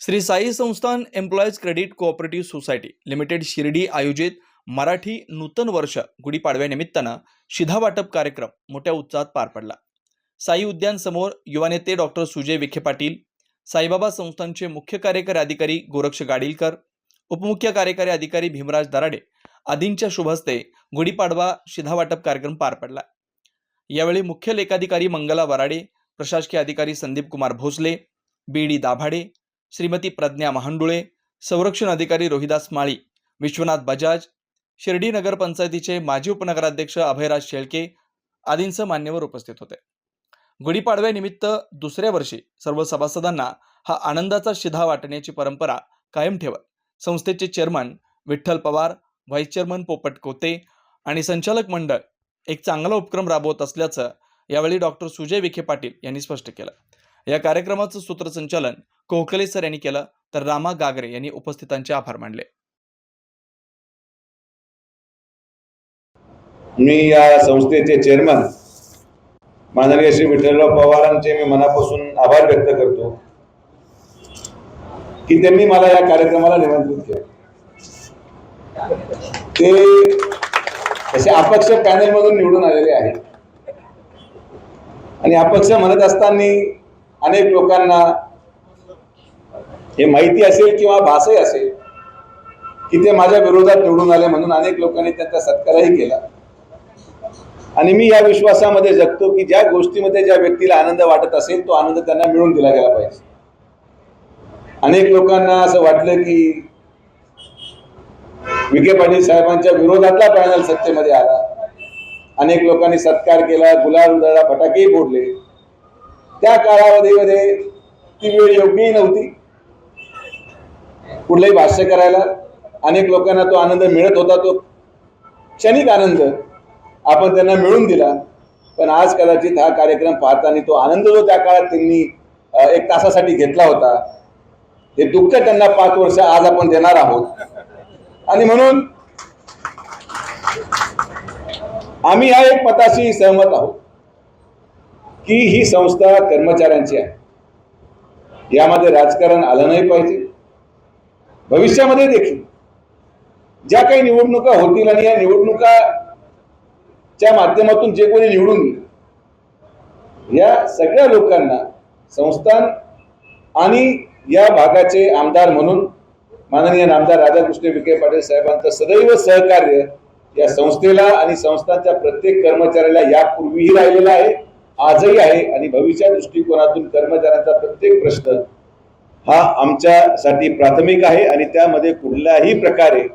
Shri Sai Sansthan employees credit cooperative society limited Shirdi आयोजित मराठी नूतन वर्ष गुढीपाडव्यानिमित्तानं शिधा वाटप कार्यक्रम मोठ्या उत्साहात पार पडला. साई उद्यान समोर युवा नेते डॉक्टर सुजय विखे पाटील साईबाबा संस्थानचे मुख्य कार्यकारी अधिकारी गोरक्ष गाडीलकर उपमुख्य कार्यकारी अधिकारी भीमराज दराडे आदींच्या शुभहस्ते गुढीपाडवा शिधा वाटप कार्यक्रम पार पडला. यावेळी मुख्य लेखाधिकारी मंगला वराडे प्रशासकीय अधिकारी संदीप कुमार भोसले बी डी दाभाडे श्रीमती प्रज्ञा महांडुळे संरक्षण अधिकारी रोहिदास माळी विश्वनाथ बजाज शिर्डी नगर पंचायतीचे माजी उपनगराध्यक्ष अभयराज शेळके आदींसह मान्यवर उपस्थित होते. गुढीपाडव्यानिमित्त दुसऱ्या वर्षी सर्व सभासदांना हा आनंदाचा शिधा वाटण्याची परंपरा कायम ठेवत संस्थेचे chairman Vitthal Pawar vice chairman Popat Kote आणि संचालक मंडळ एक चांगला उपक्रम राबवत असल्याचं यावेळी डॉक्टर सुजय विखे पाटील यांनी स्पष्ट केलं. या कार्यक्रमाचं सूत्रसंचालन कोकले सर यांनी केलं तर रामा गागरे यांनी उपस्थितांचे आभार मानले. मी या संस्थेचे चेअरमन माननीय श्री विठ्ठलराव पवारांचे मी मनापासून आभार व्यक्त करतो की त्यांनी मला या कार्यक्रमाला निमंत्रित केलं. ते असे अपक्ष पॅनल मधून निवडून आलेले आहेत. आणि अपक्ष म्हणत असताना अनेक लोकांना हे माहिती असेल किंवा भासही असेल की ते माझ्या विरोधात निवडून आले म्हणून अनेक लोकांनी त्यांचा सत्कारही केला. आणि मी या विश्वासामध्ये जगतो की ज्या गोष्टीमध्ये ज्या व्यक्तीला आनंद वाटत असेल तो आनंद त्यांना मिळून दिला गेला पाहिजे. अनेक लोकांना असं वाटलं की विखे पाटील साहेबांच्या विरोधातला पॅनल सत्तेमध्ये आला. अनेक लोकांनी सत्कार केला गुलाल उदाला फटाकेही फोडले. त्या कालावधीमध्ये ती वेळ योग्यही नव्हती. कुठलंही भाष्य करायला अनेक लोकांना तो आनंद मिळत होता तो क्षणिक आनंद आपण त्यांना मिळून दिला. पण आज कदाचित हा कार्यक्रम पाहताना तो आनंद जो त्या काळात त्यांनी एक तासासाठी घेतला होता हे दुःख त्यांना पाच वर्ष आज आपण देणार आहोत. आणि म्हणून आम्ही या एक मताशी सहमत आहोत की ही संस्था कर्मचाऱ्यांची आहे. यामध्ये राजकारण आलं नाही पाहिजे. भविष्यामध्ये देखील. ज्या काही निवडणुका होतील आणि या निवडणुकाच्या माध्यमातून जे कोणी निवडून येईल या सगळ्या लोकांना संस्थान आणि या भागाचे आमदार म्हणून माननीय नामदार राधाकृष्ण विखे पाटील साहेबांचं सदैव सहकार्य या संस्थेला आणि संस्थांच्या प्रत्येक कर्मचाऱ्याला यापूर्वीही राहिलेला आहे आजही आहे आणि भविष्या दृष्टिकोनातून कर्मचाऱ्यांचा प्रत्येक प्रश्न हा आमच्यासाठी प्राथमिक आहे आणि त्यामध्ये कुठल्याही प्रकारे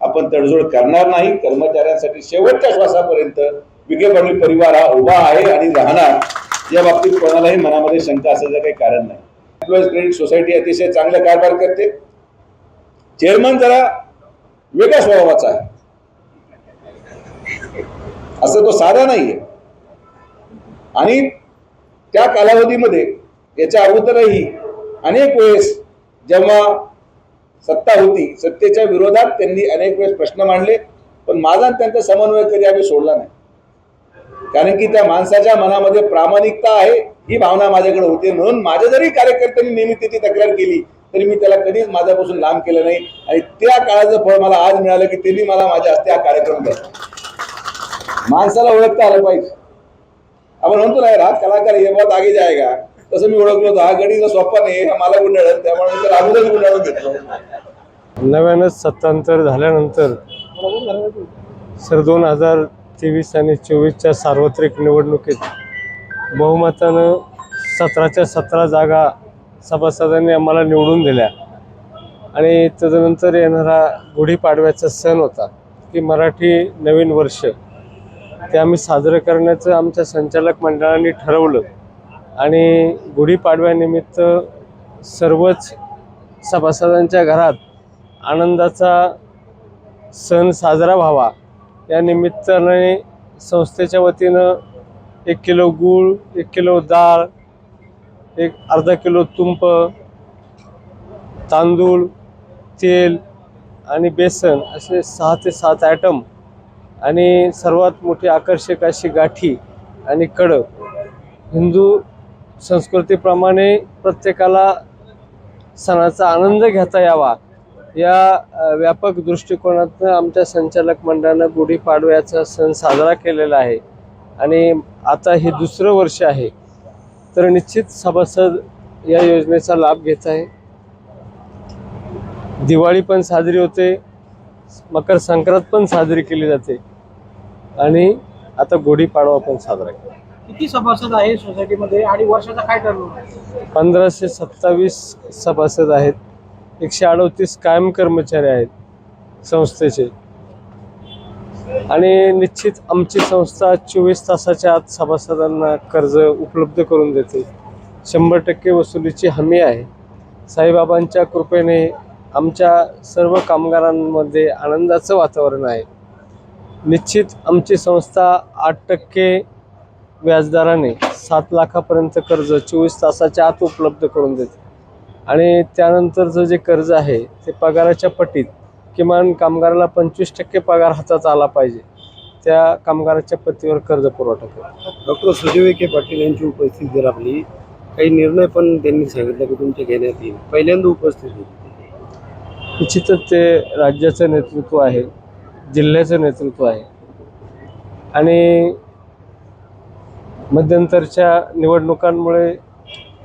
आपण तडजोड करणार नाही. कर्मचाऱ्यांसाठी शेवटच्या श्वासापर्यंत विखे पाटील परिवार हा उभा आहे आणि राहणार. या बाबतीत कोणालाही मनामध्ये शंका असायचं काही कारण नाही. एम्प्लॉईज क्रेडिट सोसायटी अतिशय चांगला कारभार करते. चेअरमन जरा वेगळ्या स्वभावाचा आहे. असं तो साधा नाहीये. आणि त्या कालावधीमध्ये याच्या अगोदरही अनेक वेळेस जेव्हा सत्ता होती सत्तेच्या विरोधात त्यांनी अनेक वेळेस प्रश्न मांडले पण माझा आणि त्यांचा समन्वय कधी आम्ही सोडला नाही. कारण की त्या माणसाच्या मनामध्ये प्रामाणिकता आहे ही भावना माझ्याकडे होती. म्हणून माझ्या जरी कार्यकर्त्यांनी नेहमी त्याची तक्रार केली तरी मी त्याला कधीच माझ्यापासून लांब केलं नाही. आणि त्या काळाचं फळ मला आज मिळालं की त्यांनी मला माझ्या हस्ते हा कार्यक्रम दिला. माणसाला ओळखता आलं पाहिजे. आपण म्हणतो नाही राज कलाकार ये बहुत आगे जाएगा. तसं मी ओळखलो होतो. हा गणित सोपा नाही हा मला गुंडाळत त्यामुळे मी अगोदर गुंडाळून घेतलो. नव्यानंच सत्तांतर झाल्यानंतर सर दोन हजार तेवीस आणि चोवीसच्या सार्वत्रिक निवडणुकीत बहुमतानं सतराच्या सतरा जागा सभासदांनी आम्हाला निवडून दिल्या. आणि त्याच्यानंतर येणारा गुढीपाडव्याचा सण होता. की मराठी नवीन वर्ष. ते आम्ही साजरं करण्याचं आमच्या संचालक मंडळाने ठरवलं. आणि गुढीपाडव्यानिमित्त सर्वच सभासदांच्या घरात आनंदाचा सण साजरा व्हावा. या निमित्ताने संस्थेच्या वतीनं एक किलो गूळ एक किलो डाळ एक अर्धा किलो तुंप तांदूळ तेल आणि बेसन असे सहा ते सात ॲटम आणि सर्वात मोठी आकर्षक अशी गाठी आणि कडक. हिंदू संस्कृतीप्रमाणे प्रत्येकाला सणाचा आनंद घेता यावा. या व्यापक दृष्टिकोनातून आमच्या संचालक मंडळानं गुढीपाडव्याचा सण साजरा केलेला आहे. आणि आता हे दुसरं वर्ष आहे. तर निश्चित सभासद या योजनेचा लाभ घेत आहे. दिवाळी पण साजरी होते. मकर संक्रांत पण साजरी केली जाते. आणि आता गुढीपाडवा पण साजरा केला. किती सभासद आहे सोसायटीमध्ये आणि वर्षाचा काय ठरवलं पंधराशे सत्तावीस सभासद आहेत. एकशे अडतीस कायम कर्मचारी आहेत संस्थेचे. आणि निश्चित आमची संस्था चोवीस तासाच्या आत सभासदांना कर्ज उपलब्ध करून देते. शंभर टक्के वसुलीची हमी आहे. साईबाबांच्या कृपेने आमच्या सर्व कामगारांमध्ये आनंदाचं वातावरण आहे. निश्चित आमची संस्था आठ टक्के व्याजदराने सात लाखापर्यंत कर्ज चोवीस तासाच्या आत उपलब्ध करून देते. आणि त्यानंतरचं जे कर्ज आहे ते पगाराच्या पटीत किमान कामगाराला पंचवीस टक्के पगार हातात आला पाहिजे. त्या कामगाराच्या पतीवर कर्ज पुरवठा करतो डॉक्टर सुजय विखे पाटील यांची उपस्थिती लाभली काही निर्णय पण त्यांनी सांगितलं की तुमच्या घेण्यात येईल. पहिल्यांदा उपस्थित होती. निश्चितच ते राज्याचं नेतृत्व आहे जिल्ह्याचं नेतृत्व आहे. आणि मध्यंतरच्या निवडणुकांमुळे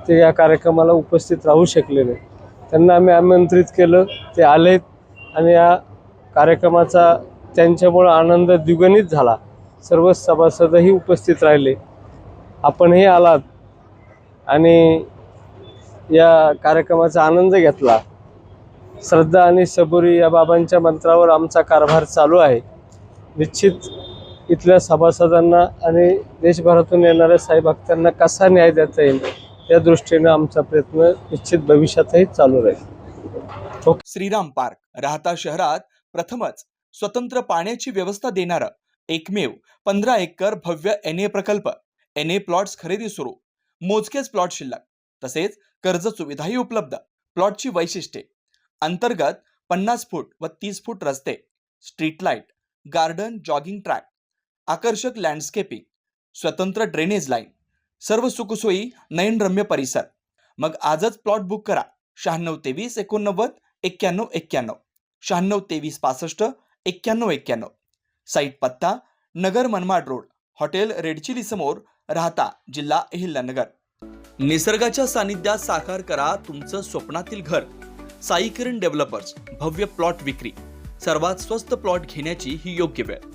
ते या कार्यक्रमाला उपस्थित राहू शकले नाही. त्यांना आम्ही आमंत्रित केलं ते आलेत आणि या कार्यक्रमाचा त्यांच्यामुळं आनंद द्विगुणित झाला. सर्व सभासदही उपस्थित राहिले. आपणही आलात आणि या कार्यक्रमाचा आनंद घेतला. श्रद्धा आणि सबुरी या बाबांच्या मंत्रावर आमचा कारभार चालू आहे. निश्चित इथल्या सभासदांना आणि देशभरातून येणाऱ्या साईभक्तांना कसा न्याय देता येईल या दृष्टीनं आमचा प्रयत्न निश्चित भविष्यातही चालू राहील. श्रीराम पार्क राहता शहरात प्रथमच स्वतंत्र पाण्याची व्यवस्था देणारं एकमेव पंधरा एकर भव्य एन ए प्रकल्प एन ए प्लॉट्स खरेदी सुरू मोजकेच प्लॉट शिल्लक तसेच कर्ज सुविधाही उपलब्ध. प्लॉटची वैशिष्ट्ये अंतर्गत पन्नास फूट व तीस फूट रस्ते street light garden jogging track आकर्षक लँडस्केपिंग स्वतंत्र ड्रेनेज लाईन सर्व सुखसोयी नयनरम्य परिसर. मग आजच प्लॉट बुक करा. शहाण्णव तेवीस एकोणनव्वद एक्क्याण्णव एक्क्याण्णव. शहाण्णव तेवीस पासष्ट एक्क्याण्णव एक्क्याण्णव. साईट पत्ता Nagar Manmad road. Hotel red chilli समोर राहता जिल्हा अहिल्यानगर. निसर्गाच्या सानिध्यात साकार करा तुमचं स्वप्नातील घर. साई किरण डेव्हलपर्स भव्य प्लॉट विक्री. सर्वात स्वस्त प्लॉट घेण्याची ही योग्य वेळ.